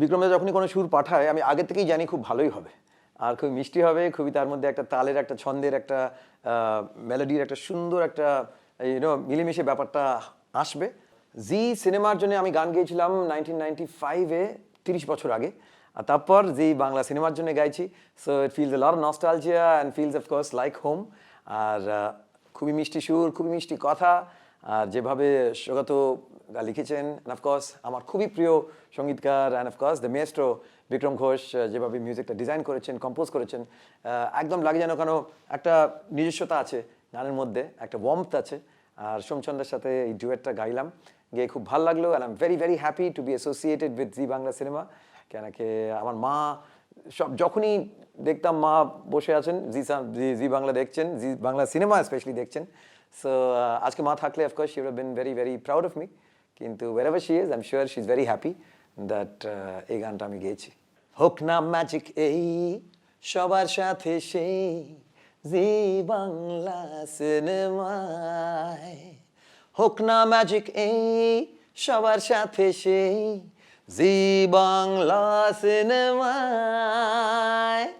বিক্রমদা যখনই কোনো সুর পাঠায়, আমি আগে থেকেই জানি খুব ভালোই হবে। আর খুব মিষ্টি হবে, খুবই তার মধ্যে একটা তালের একটা ছন্দের একটা মেলোডির একটা সুন্দর একটা ইউনো মিলেমিশে ব্যাপারটা আসবে। জি সিনেমার জন্য আমি গান গেয়েছিলাম নাইনটিন নাইনটি ফাইভে তিরিশ বছর আগে। আর তারপর জি বাংলা সিনেমার জন্য গাইছি। So it feels a lot nostalgia and feels of course like home আর খুবই মিষ্টি সুর, খুবই মিষ্টি কথা। আর যেভাবে স্বগত লিখেছেন অফকোর্স আমার খুবই প্রিয় সঙ্গীতকার and of course the maestro Bikram Ghosh যেভাবে মিউজিকটা ডিজাইন করেছেন কম্পোজ করেছেন একদম লাগে যেন কেন একটা নিজস্বতা আছে, গানের মধ্যে, একটা ওয়ার্মথ আছে। আর সোমচন্দ্রের সাথে এই ডুয়েটটা গাইলাম, গিয়ে খুব ভালো লাগল and I am very very happy to be associated with Zee Bangla cinema কেন কি আমার মা সব, যখনই দেখতাম মা বসে আছেন, জি জি- বাংলা দেখছেন, জি বাংলা সিনেমা স্পেশালি দেখছেন। সো আজকে মা থাকলে of course she would been very very proud of me কিন্তু where she is I am sure she is very happy that এই গানটা আমি গেয়েছি। হোক না ম্যাজিক এই, সবার সাথে সেই, জি বাংলা সিনেমায়। হোক না ম্যাজিক এই, সবার সাথে সেই, জি বাংলা সিনেমায়।